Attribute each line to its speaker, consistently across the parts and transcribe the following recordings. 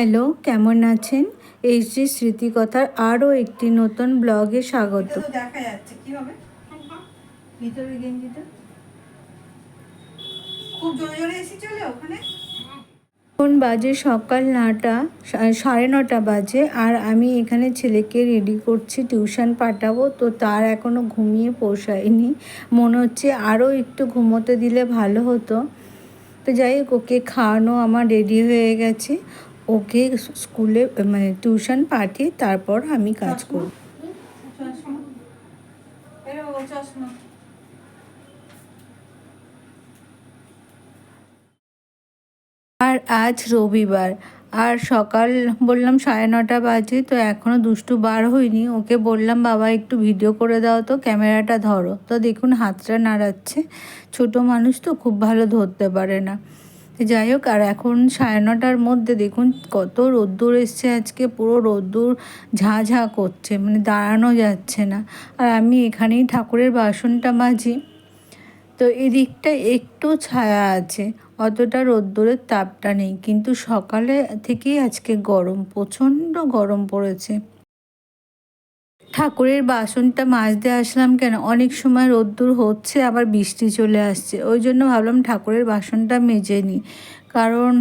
Speaker 1: Hello কেমন আছেন? H D স্মৃতিকথার আরও একটি নতুন ব্লগে স্বাগত।
Speaker 2: দেখা যাচ্ছে। কি হবে? ভিতরে গেঞ্জিটা খুব জোরে জোরে এসি চলে ওখানে?
Speaker 1: এখন বাজে সকাল নটা সাড়ে নটা বাজে আর আমি এখানে ছেলেকে রেডি করছি টিউশন পাঠাবো তো তার এখনও ঘুমিয়ে পোষায়নি। মনে হচ্ছে আরও একটু ঘুমোতে দিলে ভালো হতো। তো যাই হোক ওকে খাওয়ানো আমার রেডি হয়ে গেছে। ওকে স্কুলে মানে টিউশন পাঠিয়ে তারপর আমি কাজ করব। আর আজ রবিবার। আর সকাল বললাম সাড়ে নটা বাজে তো এখনও দুষ্টু বার হয়নি। ওকে বললাম বাবা একটু ভিডিও করে দাও তো ক্যামেরাটা ধরো। তো দেখুন হাতটা নাড়াচ্ছে। ছোট মানুষ তো খুব ভালো ধরতে পারে না। যাই হোক, আর এখন সাড়ে নটার মধ্যে দেখুন কত রোদ্দুর এসছে আজকে, পুরো রোদ্দুর ঝাঁ ঝাঁ করছে মানে দাঁড়ানো যাচ্ছে না। আর আমি এখানেই ঠাকুরের বাসনটা মাজি। তো এদিকটা একটু ছায়া আছে, অতটা রোদ্দুরের তাপটা নেই, কিন্তু সকালে থেকেই আজকে গরম, প্রচণ্ড গরম পড়েছে। ঠাকুরের বাসনটা মাজতে আসলাম কেন? অনেক সময় রোদ্দুর হচ্ছে, আবার বৃষ্টি চলে আসছে। ওই জন্য ভাবলাম ঠাকুরের বাসনটা মেজে নিই। কারণ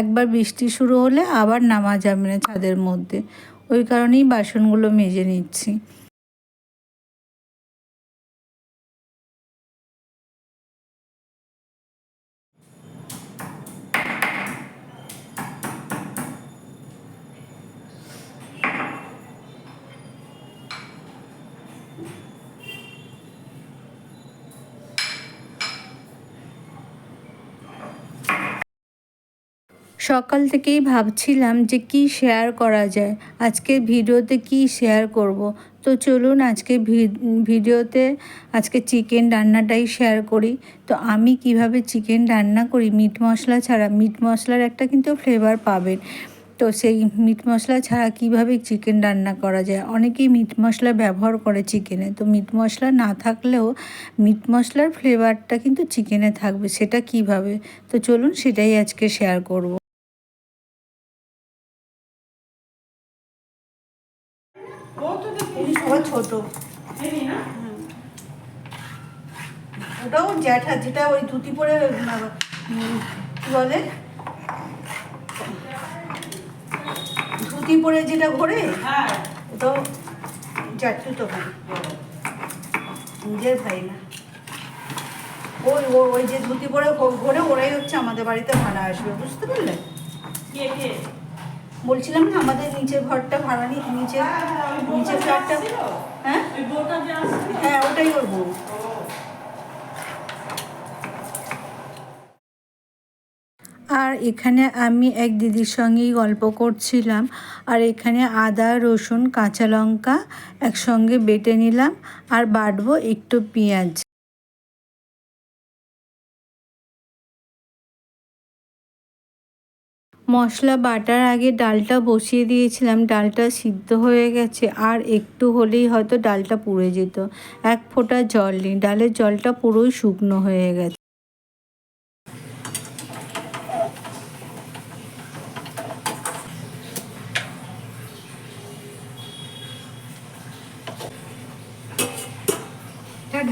Speaker 1: একবার বৃষ্টি শুরু হলে আবার নামা যাবে না ছাদের মধ্যে। ওই কারণেই বাসনগুলো মেজে নিচ্ছি। সকাল থেকেই ভাবছিলাম যে কি শেয়ার করা যায়। আজকের ভিডিওতে কি শেয়ার করব? তো চলুন আজকে ভিডিওতে আজকে চিকেন রান্নাটাই শেয়ার করি। তো আমি কীভাবে চিকেন রান্না করি? মিট মশলা ছাড়া মিট মশলার একটা কিন্তু ফ্লেভার পাবেন। তো সেই মিট মশলা ছাড়া কীভাবে চিকেন রান্না করা যায়? অনেকেই মিট মশলা ব্যবহার করে চিকেনে তো মিট মশলা না থাকলেও মিট মশলার ফ্লেভারটা কিন্তু চিকেনে থাকবে। সেটা কীভাবে? তো চলুন সেটাই আজকে শেয়ার করব।
Speaker 2: ছোট। ওটাও জ্যাঠা যেটা ওই ধুতি পরে কি বলে? ধুতি পরে যেটা ঘোরে ওটাও জ্যাঠু তো ভাই নিজের ভাই না। ওই ওই যে ধুতি পরে ঘোরে ওরাই হচ্ছে আমাদের বাড়িতে ভাড়া আসবে বুঝতে পারলে? বলছিলাম না আমাদের নিচের ঘরটা ভাড়া নি নিচের নিচের ফ্ল্যাটটা হ্যাঁ? হ্যাঁ ওটাই ওর বউ।
Speaker 1: আর এখানে আমি এক দিদির সঙ্গেই গল্প করছিলাম। আর এখানে আদা রসুন কাঁচা লঙ্কা একসঙ্গে বেটে নিলাম। আর বাটবো একটু পেঁয়াজ। মশলা, বাটার, আগে ডালটা বসিয়ে দিয়েছিলাম। ডালটা সিদ্ধ হয়ে গেছে। আর একটু হলেই হয়তো ডালটা পুড়ে যেত। এক ফোঁটা জল নেই। ডালের জলটা পুরোই শুকনো হয়ে গেছে।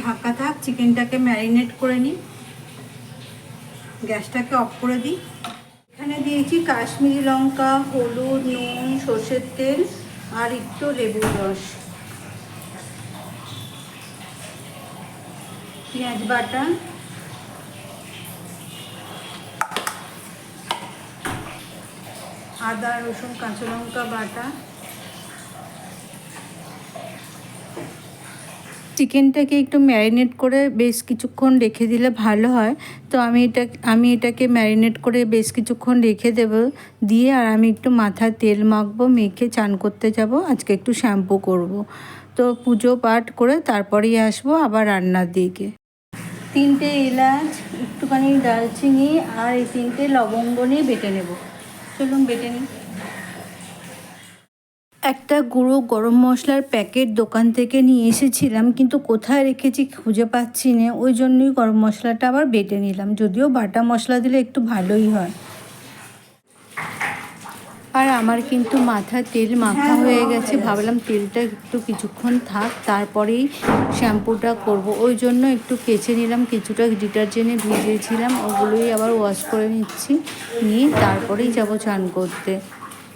Speaker 2: ঢাকা থাক, চিকেনটাকে ম্যারিনেট করে নিই। গ্যাসটাকে অফ করে দিই। এখানে দিয়েছি কাশ্মীরি লঙ্কা, হলুদ, নুন, সর্ষের তেল আর একটু লেবুর রস। পেঁয়াজ বাটা। আদা, রসুন, কাঁচা লঙ্কা বাটা।
Speaker 1: চিকেনটাকে একটু ম্যারিনেট করে বেশ কিছুক্ষণ রেখে দিলে ভালো হয়। তো আমি এটা, আমি এটাকে ম্যারিনেট করে বেশ কিছুক্ষণ রেখে দেব দিয়ে আর আমি একটু মাথায় তেল মাখবো, মেখে চান করতে যাব। আজকে একটু শ্যাম্পু করব। তো পুজো পাঠ করে তারপরেই আসব আবার রান্নার দিকে। তিনটে এলাচ, একটুখানি দারচিনি আর এই তিনটে লবঙ্গ নিয়ে বেটে নেব। চলুন বেটে নিই। একটা গুঁড়ো গরম মশলার প্যাকেট দোকান থেকে নিয়ে এসেছিলাম, কিন্তু কোথায় রেখেছি খুঁজে পাচ্ছি না। ওই জন্যই গরম মশলাটা আবার বেটে নিলাম, যদিও বাটা মশলা দিলে একটু ভালোই হয়। আর আমার কিন্তু মাথা তেল মাখা হয়ে গেছে, ভাবলাম তেলটা একটু কিছুক্ষণ থাক, তারপরেই শ্যাম্পুটা করব। ওই জন্য একটু কেচে নিলাম, কিছুটা ডিটারজেন্টে ভিজিয়েছিলাম, ওগুলোই আবার ওয়াশ করে নিচ্ছি, নিয়ে তারপরেই যাব চান করতে।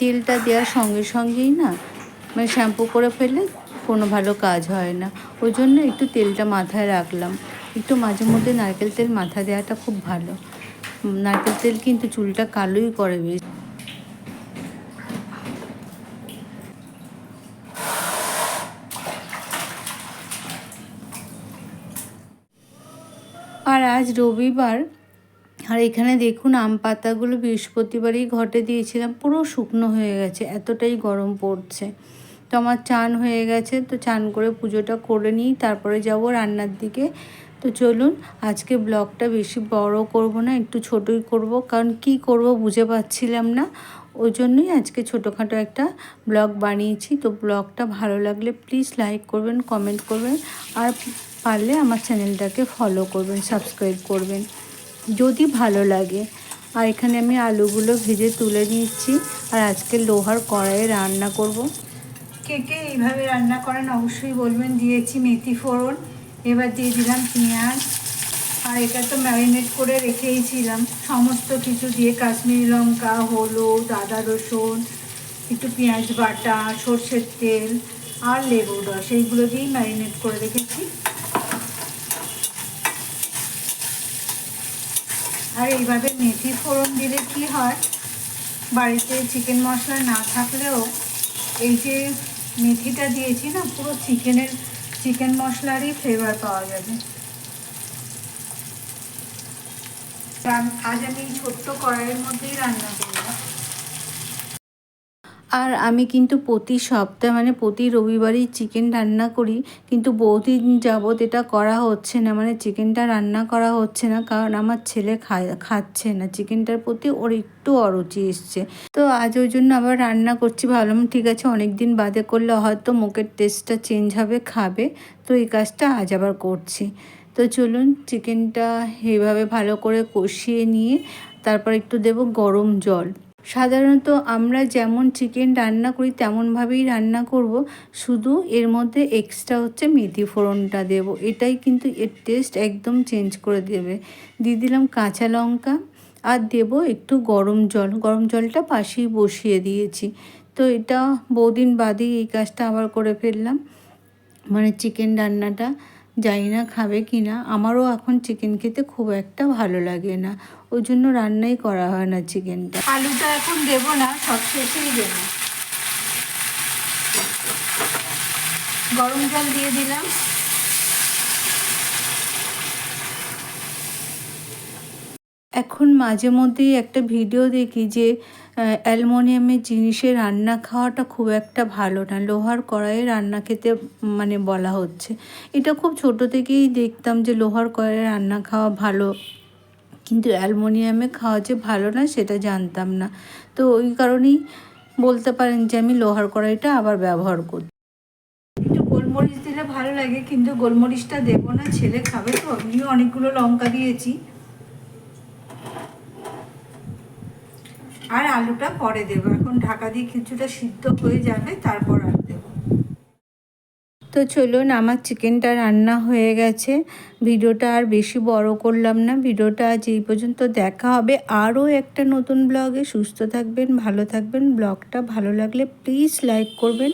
Speaker 1: তেলটা দেওয়ার সঙ্গে সঙ্গেই না মানে শ্যাম্পু করে ফেলে কোনো ভালো কাজ হয় না। ওই জন্য একটু তেলটা মাথায় রাখলাম। একটু মাঝে মধ্যে নারকেল তেল মাথা দেওয়াটা খুব ভালো। নারকেল তেল কিন্তু চুলটা কালোই করে বেশ। আর আজ রবিবার আর এখানে দেখুন আম পাতাগুলো বৃহস্পতিবারই ঘটে দিয়েছিলাম, পুরো শুকনো হয়ে গেছে, এতটাই গরম পড়ছে। তো আমার চান হয়ে গেছে, তো চান করে পুজোটা করে নিই, তারপরে যাব রান্নার দিকে। তো চলুন, আজকে ব্লগটা বেশি বড় করব না, একটু ছোটই করব, কারণ কি করব বুঝে পাচ্ছিলাম না। ওই জন্যই আজকে ছোটোখাটো একটা ব্লগ বানিয়েছি। তো ব্লগটা ভালো লাগলে প্লিজ লাইক করবেন, কমেন্ট করবেন, আর পারলে আমার চ্যানেলটাকে ফলো করবেন, সাবস্ক্রাইব করবেন। যদি ভালো লাগে। আর এখানে আমি আলুগুলো ভেজে তুলে নিচ্ছি। আর আজকে লোহার কড়াইয়ে রান্না করব।
Speaker 2: কে কে এইভাবে রান্না করেন অবশ্যই বলবেন। দিয়েছি মেথি ফোড়ন, এবার দিয়ে দিলাম পেঁয়াজ। আর এটা তো ম্যারিনেট করে রেখেইছিলাম। সমস্ত কিছু দিয়ে কাশ্মীরি লঙ্কা, হলুদ, আদা রসুন, একটু পেঁয়াজ বাটা, সর্ষের তেল আর লেবু রস, এইগুলো দিয়েই ম্যারিনেট করে রেখেছি। আর এইভাবে মেথি ফোড়ন দিলে কি হয়? বাড়িতে চিকেন মশলা না থাকলেও এই যে মেথিটা দিয়েছি না, পুরো চিকেনের চিকেন মশলারই ফ্লেভার পাওয়া যাবে। আজ আমি ছোট্ট কড়াইয়ের মধ্যেই রান্না করব
Speaker 1: আর আমি কিন্তু প্রতি সপ্তাহে মানে প্রতি রবিবারই চিকেন রান্না করি। কিন্তু বহুদিন যাবৎ এটা করা হচ্ছে না মানে চিকেনটা রান্না করা হচ্ছে না, কারণ আমার ছেলে খাচ্ছে না। চিকেনটার প্রতি ওর একটু অরুচি এসছে। তো আজ ওই জন্য আবার রান্না করছি, ভাবলাম ঠিক আছে অনেক দিন বাদে করলে হয়তো মুখের টেস্টটা চেঞ্জ হবে, খাবে। তো এই কাজটা আজ আবার করছি। তো চলুন চিকেনটা এইভাবে ভালো করে কষিয়ে নিয়ে, তারপর একটু দেব গরম জল। সাধারণত আমরা যেমন চিকেন রান্না করি, তেমনভাবেই রান্না করব। শুধু এর মধ্যে এক্সট্রা হচ্ছে মেথি ফোড়নটা দেব। এটাই কিন্তু এর টেস্ট একদম চেঞ্জ করে দেবে। দিয়ে দিলাম কাঁচা লঙ্কা আর দেব একটু গরম জল। গরম জলটা পাশেই বসিয়ে দিয়েছি। তো এটা বহুদিন বাদেই এই কাজটা আবার করে ফেললাম। মানে চিকেন রান্নাটা জানি না খাবে কি না আমারও এখন চিকেন খেতে খুব একটা ভালো লাগে না। ওই জন্য রান্নাই করা হয় না চিকেনটা
Speaker 2: আলুটা এখন দেবো না, সব শেষেই দেবো। গরম জল দিয়ে দিলাম।
Speaker 1: এখন মাঝে মধ্যেই একটা ভিডিও দেখি যে অ্যালমোনিয়ামের জিনিসে রান্না খাওয়াটা খুব একটা ভালো না। লোহার কড়াইয়ে রান্না খেতে মানে বলা হচ্ছে। এটা খুব ছোট থেকেই দেখতাম যে, লোহার কড়াইয়ে রান্না খাওয়া ভালো। কিন্তু অ্যালমোনিয়ামে খাওয়া যে ভালো না, সেটা জানতাম না। তো ওই কারণেই বলতে পারেন যে, আমি লোহার কড়াইটা আবার ব্যবহার করি।
Speaker 2: একটু গোলমরিচ দিলে ভালো লাগে, কিন্তু গোলমরিচটা দেবো না, ছেলে খাবে তো। আমিও অনেকগুলো লঙ্কা দিয়েছি। আর আলুটা পরে দেবো। এখন ঢাকা দিয়ে কিছুটা সিদ্ধ হয়ে যাবে, তারপর আর
Speaker 1: তো চলুন, আমার চিকেনটা রান্না হয়ে গেছে। ভিডিওটা আর বেশি বড় করলাম না। ভিডিওটা আজ এই পর্যন্ত দেখা হবে আরও একটা নতুন ব্লগে। সুস্থ থাকবেন, ভালো থাকবেন। ব্লগটা ভালো লাগলে প্লিজ লাইক করবেন।